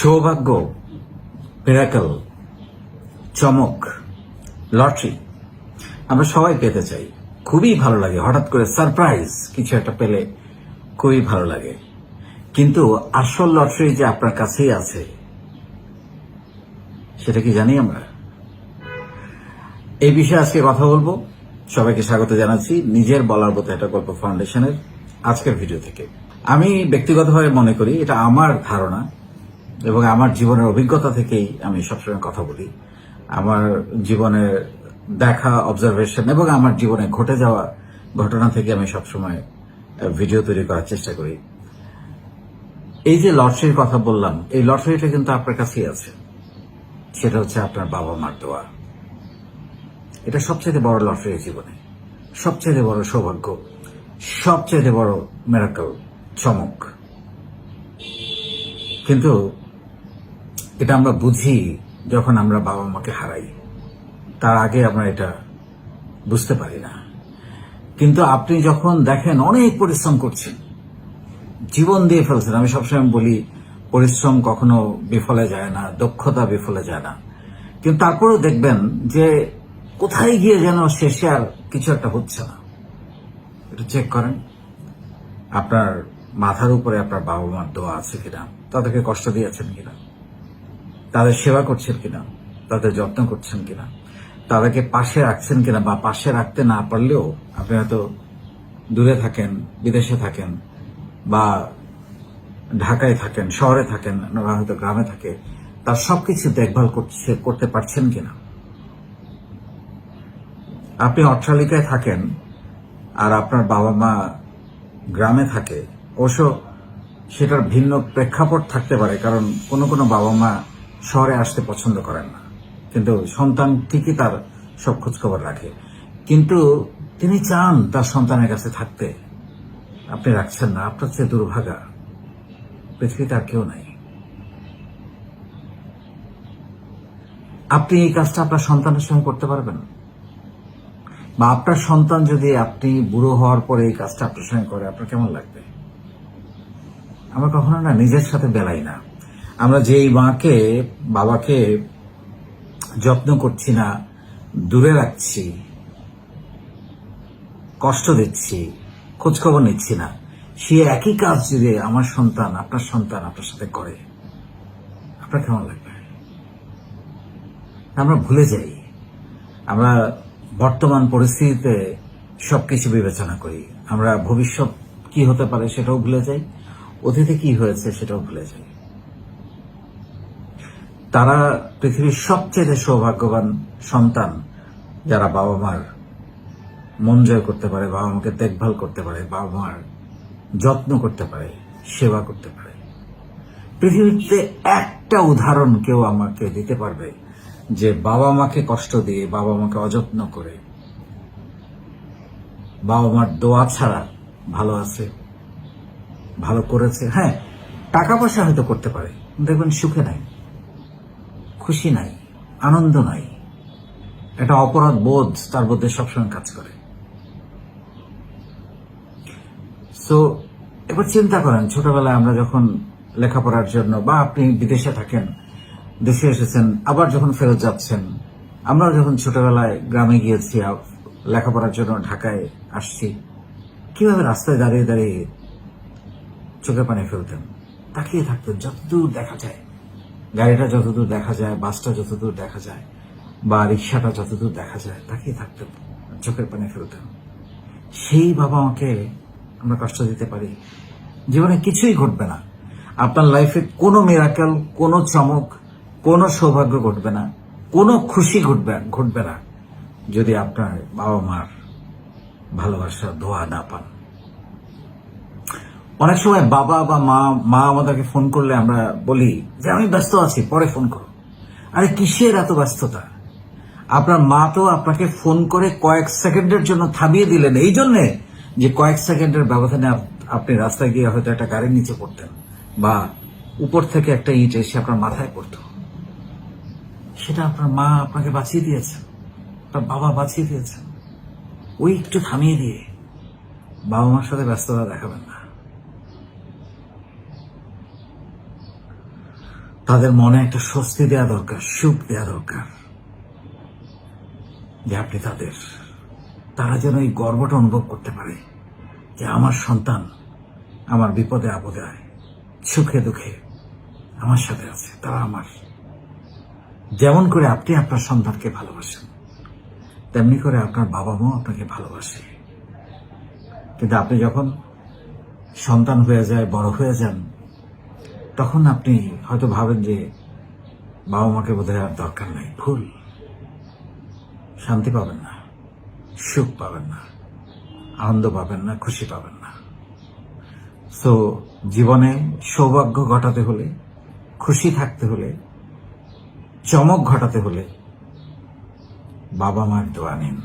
সৌভাগ্য মিরাকল চমক, লটারি আমরা সবাই পেতে চাই। খুবই ভালো লাগে, হঠাৎ করে সারপ্রাইজ কিছু একটা পেলে খুবই ভালো লাগে। কিন্তু আসল লটারি যে আপনার কাছেই আছে, সেটা কি জানি আমরা? এই বিষয়ে আজকে কথা বলব। সবাইকে স্বাগত জানাচ্ছি নিজের বলার মতো একটা গল্প ফাউন্ডেশনের আজকের ভিডিও থেকে। আমি ব্যক্তিগতভাবে মনে করি এটা আমার ধারণা। এবং আমার জীবনের অভিজ্ঞতা থেকেই আমি সবসময় কথা বলি। আমার জীবনের দেখা অবজারভেশন এবং আমার জীবনে ঘটে যাওয়া ঘটনা থেকে আমি সবসময় ভিডিও তৈরি করার চেষ্টা করি। এই যে লটারির কথা বললাম, এই লটারিটা কিন্তু আপনার কাছেই আছে। সেটা হচ্ছে আপনার বাবা মার দোয়া। এটা সবচেয়ে বড় লটারি জীবনে। সবচেয়ে বড় সৌভাগ্য। সবচেয়ে বড় মেরাকল চমক। কিন্তু এটা আমরা বুঝি যখন আমরা বাবা মাকে হারাই। তার আগে আমরা এটা বুঝতে পারি না। কিন্তু আপনি যখন দেখেন অনেক পরিশ্রম করছেন, জীবন দিয়ে ফেলছেন, আমি সবসময় বলি, পরিশ্রম কখনো বিফলে যায় না, দক্ষতা বিফলে যায় না। কিন্তু তারপরেও দেখবেন যে কোথায় গিয়ে যেন শেষে আর কিছু একটা হচ্ছে না। একটু চেক করেন। আপনার মাথার উপরে আপনার বাবা মার দোয়া আছে কিনা? তাদেরকে কষ্ট দিয়েছেন কিনা? তাদের সেবা করছেন কিনা, তাদের যত্ন করছেন কিনা, তাদেরকে পাশে রাখছেন কিনা বা পাশে রাখতে না পারলেও আপনি হয়তো দূরে থাকেন, বিদেশে থাকেন বা ঢাকায় থাকেন, শহরে থাকেন হয়তো গ্রামে থাকে, তার সবকিছু দেখভাল করছে, করতে পারছেন কিনা? আপনি অট্টালিকায় থাকেন আর আপনার বাবা মা গ্রামে থাকে, অবশ্য সেটার ভিন্ন প্রেক্ষাপট থাকতে পারে, কারণ কোনো কোনো বাবা মা শহরে আসতে পছন্দ করেন না। কিন্তু সন্তান ঠিকই তার সব খোঁজখবর রাখে। কিন্তু তিনি চান তার সন্তানের কাছে থাকতে। আপনি রাখছেন না, আপনার চেয়ে দুর্ভাগা। পৃথিবীতে আর কেউ নাই। আপনি এই কাজটা আপনার সন্তানের সঙ্গে করতে পারবেন। বা আপনার সন্তান যদি আপনি বুড়ো হওয়ার পরে এই কাজটা আপনার সঙ্গে করে, আপনার কেমন লাগবে? আমরা কখনো না নিজের সাথে বেলাই না। আমরা যেই মাকে, বাবাকে যত্ন করছি না, দূরে রাখছি, কষ্ট দিচ্ছি, খোঁজখবর নিচ্ছি না, সে একই কাজ যদি আমার সন্তান, আপনার সন্তান আপনার সাথে করে, আপনার কেমন লাগবে? আমরা ভুলে যাই। আমরা বর্তমান পরিস্থিতিতে সবকিছু বিবেচনা করি। আমরা ভবিষ্যৎ কি হতে পারে সেটাও ভুলে যাই, অতীতে কি হয়েছে সেটাও ভুলে যাই। তারা পৃথিবীর সবচেয়ে সৌভাগ্যবান সন্তান যারা বাবা মার মন জয় করতে পারে বাবা মাকে দেখভাল করতে পারে বাবা মার যত্ন করতে পারে, সেবা করতে পারে। পৃথিবীতে একটা উদাহরণ কেউ আমাকে দিতে পারবে যে বাবা মাকে কষ্ট দিয়ে বাবা মাকে অযত্ন করে। বাবা মার দোয়া ছাড়া ভালো আছে, ভালো করেছে হ্যাঁ টাকা পয়সা হয়তো করতে পারে, দেখবেন সুখে নাই। খুশি নাই, আনন্দ নাই। একটা অপরাধ বোধ, তার মধ্যে সবসময় কাজ করে। সো এবার চিন্তা করেন, ছোটবেলায় আমরা যখন লেখাপড়ার জন্য, বা আপনি বিদেশে থাকেন, দেশে এসেছেন, আবার যখন ফেরত যাচ্ছেন আমরা যখন ছোটবেলায় গ্রামে গিয়েছি লেখাপড়ার জন্য ঢাকায় আসছি, কীভাবে রাস্তায় দাঁড়িয়ে দাঁড়িয়ে চোখে পানি ফেলতেন, তাকিয়ে থাকতেন, যতদূর দেখা যায়। গাড়িটা যতদূর দেখা যায়, বাসটা যতদূর দেখা যায়, বা রিক্সাটা যতদূর দেখা যায় তাকিয়ে থাকতে চোখের পানি ফেলতেন সেই বাবা আমাকে আমরা কষ্ট দিতে পারি। জীবনে কিছুই ঘটবে না। আপনার লাইফে কোনো মিরাকেল কোনো চমক, কোনো সৌভাগ্য ঘটবে না, কোনো খুশি ঘটবে ঘটবে না যদি আপনার বাবা মার ভালোবাসা, দোয়া না পান। অনেক সময় বাবা বা মা মা আমাদেরকে ফোন করলে আমরা বলি যে, আমি ব্যস্ত আছি, পরে ফোন করো। আরে, কিসের এত ব্যস্ততা? আপনার মা তো আপনাকে ফোন করে কয়েক সেকেন্ডের জন্য থামিয়ে দিলেন। এই জন্যে যে কয়েক সেকেন্ডের ব্যবধানে আপনি রাস্তায় গিয়ে হয়তো একটা গাড়ির নিচে পড়তেন বা উপর থেকে একটা ইট এসে আপনার মাথায় পড়তো। সেটা আপনার মা আপনাকে বাঁচিয়ে দিয়েছেন আপনার বাবা বাঁচিয়ে দিয়েছেন ওই একটু থামিয়ে দিয়ে বাবা মার সাথে ব্যস্ততা দেখাবেন না। তাদের মনে একটা স্বস্তি দেওয়া দরকার, সুখ দেওয়া দরকার যে আপনি তাদের, তারা যেন এই গর্বটা অনুভব করতে পারে যে আমার সন্তান আমার বিপদে, আপদে সুখে, দুঃখে আমার সাথে আছে, তারা আমার। যেমন করে আপনি আপনার সন্তানকে ভালোবাসেন, তেমনি করে আপনার বাবা মাও আপনাকে ভালোবাসে। কিন্তু আপনি যখন সন্তান হয়ে যায়, বড় হয়ে যান তখন আপনি হয়তো ভাবেন যে বাবা মাকে বোধহয় আর দরকার নাই। ভুল। শান্তি পাবেন না, সুখ পাবেন না, আনন্দ পাবেন না, খুশি পাবেন না। সো জীবনে সৌভাগ্য ঘটাতে হলে, খুশি থাকতে হলে, চমক ঘটাতে হলে বাবা মার দোয়া নিন।